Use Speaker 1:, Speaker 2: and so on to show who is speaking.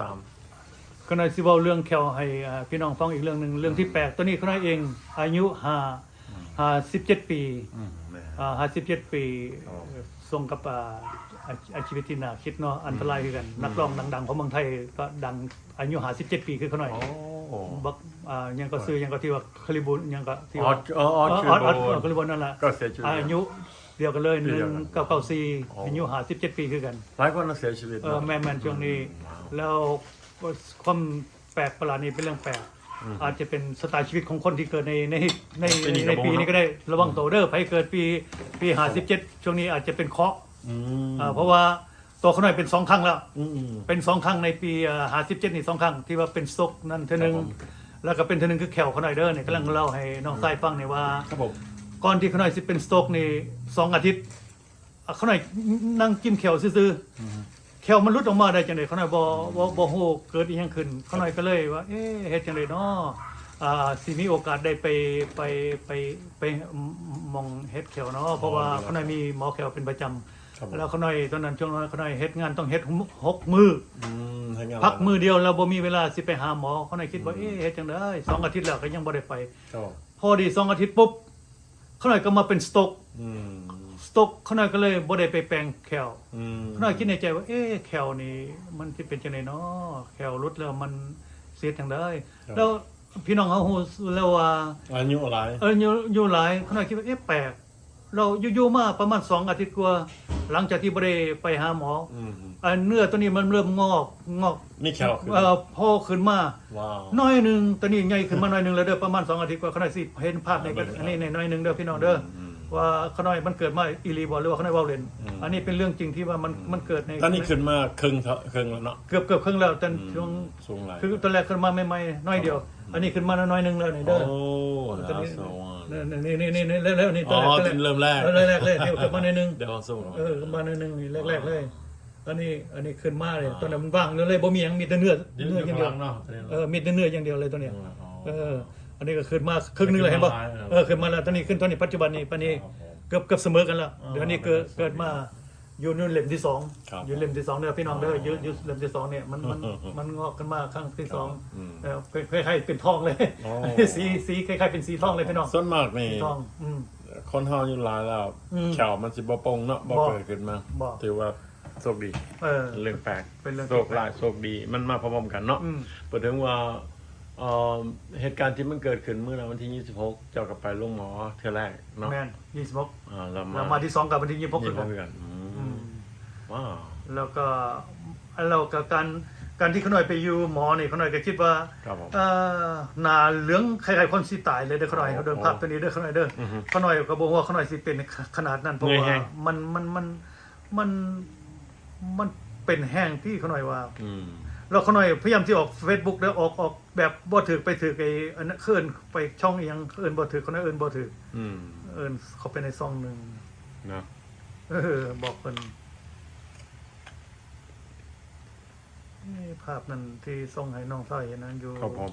Speaker 1: สาม
Speaker 2: ก็นายสิเว้าเรื่องแควให้อ่าพี่น้องฟังอีกเรื่องหนึ่งเรื่องที่แปลกตัวนี้เขานายเอง อายุห้าห้าสิบเจ็ดปี
Speaker 1: อืมแม่
Speaker 2: อ่าห้าสิบเจ็ดปี
Speaker 1: อ๋อ
Speaker 2: ทรงกับอ่าอาอาชีวิตที่น่าคิดเนาะอันตรายคือกัน นักร้องดังๆของเมืองไทยก็ดังอายุห้าสิบเจ็ดปีคือเขาหน่อย
Speaker 1: โอ้โห
Speaker 2: บักอ่ายังก็ซื้อยังก็ที่ว่าคาริบูนยังก็ที่
Speaker 1: อ๋อ
Speaker 2: ว่า
Speaker 1: อ๋ออ๋อชื่อ
Speaker 2: ออ
Speaker 1: โบ
Speaker 2: คาริบูนนั่นแหละ
Speaker 1: ก็เสียชีวิต
Speaker 2: อายุ เดียวกันเลยห
Speaker 1: เดี
Speaker 2: นึ่
Speaker 1: ยว
Speaker 2: ง
Speaker 1: กัน
Speaker 2: เก้าเก้าสี่
Speaker 1: อ๋ออ
Speaker 2: อายุห้าสิบเจ็ดปีคือกัน
Speaker 1: หลายคนน่ะเสียชีวิต
Speaker 2: เออ
Speaker 1: เนาะ
Speaker 2: แม่แมนช่วงนี้
Speaker 1: ว้าว
Speaker 2: แล้วความแปลกประหลาดนี้เป็นเรื่องแปลกอาจจะเป็นสไตล์ชีวิตของคนที่เกิดในในใน
Speaker 1: ปีนี้ก็
Speaker 2: ใน
Speaker 1: บ่
Speaker 2: ปี
Speaker 1: เนอะ
Speaker 2: นี้ก็ได้ระวังตัวเด้อใครเกิดปีปีห้าสิบเจ็ดช่วงนี้อาจจะเป็นเคราะห์
Speaker 1: อืม
Speaker 2: อ่าเพราะว่าตัวเขาหน่อยเป็นสองครั้งแล้ว
Speaker 1: อืม
Speaker 2: เป็นสองครั้งในปีห้าสิบเจ็ดนี่สองครั้งที่ว่าเป็นสตกนั่นเท่านึง
Speaker 1: ครับผม
Speaker 2: แล้วก็เป็นเท่านึงคือแขวเขาหน่อยเด้อเนี่ยกำลังเล่าให้น้องสายฟังเนี่ยว่า
Speaker 1: ครับผม
Speaker 2: ก่อนที่เขาหน่อยสิเป็นสตกนี่สองอาทิตย์อะเขาหน่อยนั่งกินแขวซื่อๆแขวมันหลุดออกมาได้จังไดเขาหน่อยบ่บ่บ่ฮู้เกิดอีหยังขึ้นเขาหน่อยก็เลยว่า เอ๊ะเฮ็ดจังไดเนาะอ่าสิมีโอกาสได้ไปไปไปไปมองเฮ็ดแขวเนาะเพราะว่าเขาหน่อยมีหมอแขวเป็นประจำ
Speaker 1: ครับผม
Speaker 2: แล้วเขาหน่อยตอนนั้นช่วงนั้นเขาหน่อยเฮ็ดงานต้องเฮ็ดหกมือ
Speaker 1: อืมให้งาน
Speaker 2: พักมือเดียวเราบ่มีเวลาสิไปหาหมอเขาหน่อยคิดว่าเอ๊ะเฮ็ดจังได๋สองอาทิตย์แล้วก็ยังบ่ได้ไป
Speaker 1: ครับผม
Speaker 2: พอดีสองอาทิตย์ปุ๊บ เขาหน่อยก็มาเป็นสตอก
Speaker 1: อืม
Speaker 2: สตอกเขาหน่อยก็เลยบ่ได้ไปแปลงแคล
Speaker 1: อืม
Speaker 2: เขาหน่อยคิดในใจว่า เอ๊ะแคลนี่มันสิเป็นจังได๋เนาะแคลลดแล้วมันเสียจังได๋แล้วพี่น้องเขาฮู้แล้วว่า
Speaker 1: อายุหลาย
Speaker 2: เอออยู่อยู่หลายเขาหน่อยคิดว่าเอ๊ะแปลกเราอยู่ๆมาประมาณสองอาทิตย์กว่า หลังจากที่บ่ได้ไปหาหมอ
Speaker 1: อืม
Speaker 2: อ่าเนื้อตัวนี้มันเริ่มงอกงอก
Speaker 1: นี่แขวขึ้น
Speaker 2: เอ่อพอขึ้นมา
Speaker 1: ว้าว
Speaker 2: น้อยหนึ่งตอนนี้ใหญ่ขึ้นมาหน่อยหนึ่งแล้วเด้อประมาณสองอาทิตย์กว่าขนาดสิเห็นภาพใน
Speaker 1: เบิ่ง
Speaker 2: อันนี้ในน้อยหนึ่งเด้อพี่น้องเด้ออ
Speaker 1: ม
Speaker 2: ว่าขน้อยมันเกิดมาอีหลีบอหรือว่าขน้อยเว้าเล่น
Speaker 1: อืม
Speaker 2: อันนี้เป็นเรื่องจริงที่ว่ามันมันเกิดใน
Speaker 1: ตอนนี้ขึ้นมาครึ่งเท่าครึ่งแล้วเนาะ
Speaker 2: เกือบเกือบครึ่งแล้วแต่ช่วง
Speaker 1: สูงหลาย
Speaker 2: คือตอนแรกขึ้นมาไม่ไม่น้อยเดียว อันนี้ขึ้นมาน้อยหนึ่งแล้วนี่
Speaker 1: โอ้
Speaker 2: เด้อ
Speaker 1: แล้วสวรรค์
Speaker 2: นี่นี่นี่นี่แล้วแล้วนี่ต
Speaker 1: อ๋
Speaker 2: อน
Speaker 1: อ
Speaker 2: แรก
Speaker 1: เริ่มแรก
Speaker 2: เออแรกๆเลยนี่ขึ้นมาหน่อยหนึง
Speaker 1: เดี๋ยวสู้หน่อย
Speaker 2: เออขึ้นมาหน่อยหนึงนี่แรกๆเลยอันนี้อันนี้ขึ้นมาเลยตอนนั้นมันว่างเลยบ่มีหยังมีแต่เนื้อ
Speaker 1: เดี๋ยว
Speaker 2: เนื้ออย่างเดียว
Speaker 1: ข้างหลังเนาะ
Speaker 2: เออมีแต่เนื้ออย่างเดียวเลยตัวเนี้ย
Speaker 1: อ๋อ
Speaker 2: เออ อันนี้ก็ขึ้นมาครึ่งหนึงเลยเห็นป่ะ
Speaker 1: ขึ้นมาหลาย
Speaker 2: เออขึ้นมาแล้วตอนนี้ขึ้นตอนนี้ปัจจุบันนี้ปานนี้
Speaker 1: ครับผม
Speaker 2: เกือบเกือบเสมอกันแล้ว
Speaker 1: อ๋อ
Speaker 2: เดี๋ยวนี้เกิดเกิดมาอยู่นู่นเล่มที่สอง
Speaker 1: ครับ
Speaker 2: อยู่เล่มที่สองเด้อพี่น้องเด้อ
Speaker 1: อ๋อ
Speaker 2: อยู่อยู่เล่มที่สองเนี่ยมันมันมันงอกกันมาครั้งที่สอง
Speaker 1: อืม
Speaker 2: เออคล้ายๆเป็นทองเลย
Speaker 1: อ๋อ
Speaker 2: สีสีคล้ายๆเป็นสีทองเลยพี่น้อง
Speaker 1: ส่วนมากนี่
Speaker 2: สีทอง อืม
Speaker 1: คนเฮาอยู่หลายแล้ว
Speaker 2: อืม
Speaker 1: แขวมันสิบ่ปงเนาะบ่
Speaker 2: บ่
Speaker 1: เกิดขึ้นมา
Speaker 2: บ่
Speaker 1: ถือว่าโชคดี
Speaker 2: เออ
Speaker 1: เรื่องแปลก
Speaker 2: เป็นเรื่อง
Speaker 1: โชคร้ายโชคดีมันมาพร้อมๆกันเนาะ
Speaker 2: อืม
Speaker 1: พูดถึงว่า เอ่อเหตุการณ์ที่มันเกิดขึ้นเมื่อวันที่ 26 เจ้ากับไปโรงหมอเทื่อแรกเนาะ
Speaker 2: แมนยี่สิบหก
Speaker 1: อ่าแล้ว
Speaker 2: แล้ว
Speaker 1: มา
Speaker 2: มาที่สองกับวันที่ยี่สิบหก
Speaker 1: ยี่
Speaker 2: คือ
Speaker 1: สิบ
Speaker 2: กั
Speaker 1: ห
Speaker 2: น
Speaker 1: กกันอื
Speaker 2: อื
Speaker 1: ม
Speaker 2: ม
Speaker 1: ว้าว
Speaker 2: แล้วก็เรากับการการที่เขาหน่อยไปอยู่หมอนี่เขาหน่อยก็คิดว่า
Speaker 1: ครับผม
Speaker 2: เอ่อหนาเหลืองใครๆคนสิตายเลยเด้อเขาหน่อยเขาเดินภาพตัวนี้เด้อเขาหน่อยเด้ออ
Speaker 1: อฮึ
Speaker 2: เขาหน่อยก็บอกว่าเขาหน่อยสิเป็นขนาดนั้นเพราะ
Speaker 1: เหนื่อย
Speaker 2: ว่า
Speaker 1: แฮง
Speaker 2: มันมันมันมันมันเป็นแห้งที่เขาหน่อยว่า
Speaker 1: อืม
Speaker 2: แล้วเขาหน่อยพยายามที่ออก Facebook แล้วออกออกแบบบ่ถือไปถือไอ้อันนั้นเอิ้นไปช่องอีหยังเอิ้นบ่ถือเขาหน่อยเอิ้นบ่ถือ
Speaker 1: อืม
Speaker 2: เอิ้นเขาไปในซองหนึง
Speaker 1: นะ
Speaker 2: เออบอกเพิ่นนี่ภาพนั้นที่ส่งให้น้องชายนะอยู่
Speaker 1: ครับผม